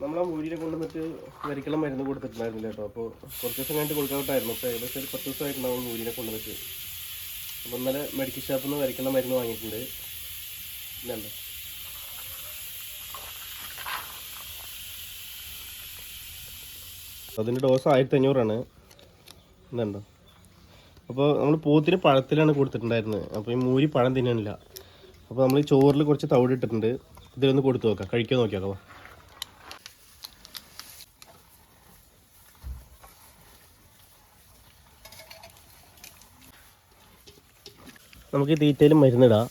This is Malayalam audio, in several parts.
നമ്മൾ ആ മൂരിനെ കൊണ്ടുവന്നിട്ട് വരിക്കണം മരുന്ന് കൊടുത്തിട്ടുണ്ടായിരുന്നില്ല കേട്ടോ. അപ്പോൾ കുറച്ച് ദിവസം കഴിഞ്ഞിട്ട് കൊടുക്കാട്ടായിരുന്നു അപ്പോൾ ഏകദേശം ഒരു പത്ത് ദിവസമായിട്ടുണ്ടാവും മൂരിനെ കൊണ്ടുവന്നിട്ട്. അപ്പോൾ ഇന്നലെ മെഡിക്കൽ ഷോപ്പിൽ നിന്ന് വരിക്കുള്ള മരുന്ന് വാങ്ങിയിട്ടുണ്ട്. ഇല്ല അതിന്റെ ഡോസ് ആയിരത്തി അഞ്ഞൂറാണ് ഇതുണ്ടോ അപ്പോൾ നമ്മൾ പോത്തിന് പഴത്തിലാണ് കൊടുത്തിട്ടുണ്ടായിരുന്നത്. അപ്പോൾ ഈ മൂരി പഴം തിന്നണില്ല അപ്പോൾ നമ്മൾ ചോറിൽ കുറച്ച് തവിടിട്ടിട്ടുണ്ട് ഇതിലൊന്ന് കൊടുത്തു നോക്കാം. കഴിക്കാൻ നോക്കിയാലോ? നമുക്ക് തീറ്റയിൽ മരുന്നിടാം.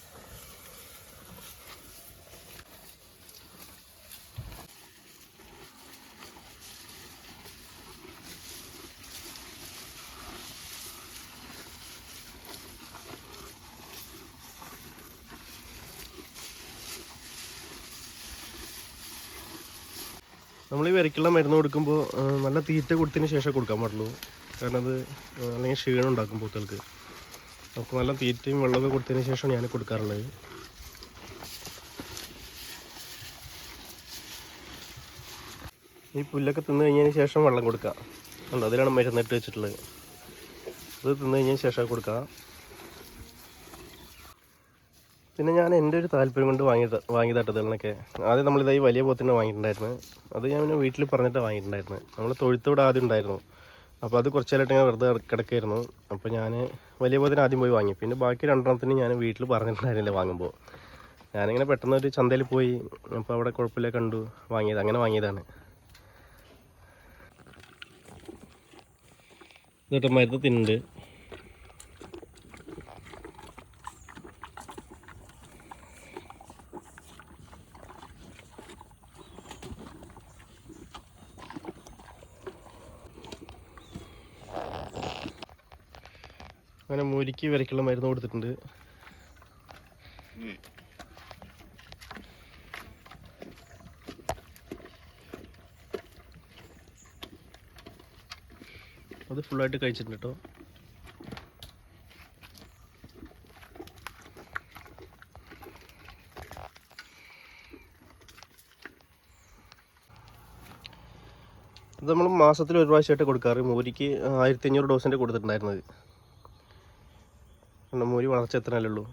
നമ്മൾ ഈ വിരക്കുള്ള മരുന്ന് കൊടുക്കുമ്പോൾ നല്ല തീറ്റ കൊടുത്തതിന് ശേഷം കൊടുക്കാൻ പാടുള്ളൂ. കാരണം അത് അല്ലെങ്കിൽ ക്ഷീണം ഉണ്ടാക്കും പൂത്തൾക്ക് നമുക്ക് നല്ല തീറ്റയും വെള്ളമൊക്കെ കൊടുത്തതിന് ശേഷം ഞാൻ കൊടുക്കാറുള്ളത്. ഈ പുല്ലൊക്കെ തിന്നു കഴിഞ്ഞതിന് ശേഷം വെള്ളം കൊടുക്കുക. ഉണ്ട് അതിലാണ് മരുന്നിട്ട് വെച്ചിട്ടുള്ളത്. അത് തിന്നു കഴിഞ്ഞതിന് ശേഷം കൊടുക്കുക. പിന്നെ ഞാൻ എന്റെ ഒരു താല്പര്യം കൊണ്ട് വാങ്ങി വാങ്ങിയതാട്ടത് ഇതിനൊക്കെ ആദ്യം നമ്മളിതായി വലിയ പോത്തിനെ വാങ്ങിയിട്ടുണ്ടായിരുന്നു. അത് ഞാൻ പിന്നെ വീട്ടിൽ പറഞ്ഞിട്ട് വാങ്ങിയിട്ടുണ്ടായിരുന്നു നമ്മൾ തൊഴുത്തോടെ ആദ്യം ഉണ്ടായിരുന്നു. അപ്പോൾ അത് കുറച്ചായിട്ട് ഞാൻ വെറുതെ കിടക്കായിരുന്നു. അപ്പോൾ ഞാൻ വലിയ പോത്തിനെ ആദ്യം പോയി വാങ്ങി. പിന്നെ ബാക്കി രണ്ടെണ്ണത്തിന് ഞാൻ വീട്ടിൽ പറഞ്ഞിട്ടുണ്ടായിരുന്നില്ല വാങ്ങുമ്പോൾ ഞാനിങ്ങനെ പെട്ടെന്ന് ഒരു ചന്തയിൽ പോയി. അപ്പോൾ അവിടെ കുഴപ്പമില്ല കണ്ടു. വാങ്ങിയത് അങ്ങനെ വാങ്ങിയതാണ്. എന്നിട്ട് മരുന്ന് തിന്നുണ്ട്. അങ്ങനെ മൂരിക്ക് വരയ്ക്കുള്ള മരുന്ന് കൊടുത്തിട്ടുണ്ട്. അത് ഫുള്ളായിട്ട് കഴിച്ചിട്ടുണ്ട് കേട്ടോ. ഇത് നമ്മൾ മാസത്തിൽ ഒരു പ്രാവശ്യമായിട്ട് കൊടുക്കാറ്. മോരിക്ക് ആയിരത്തി അഞ്ഞൂറ് ഡോസിന്റെ കൊടുത്തിട്ടുണ്ടായിരുന്നത്. കാരണം മൂരി വളർച്ച എത്രയല്ലേ ഉള്ളൂ?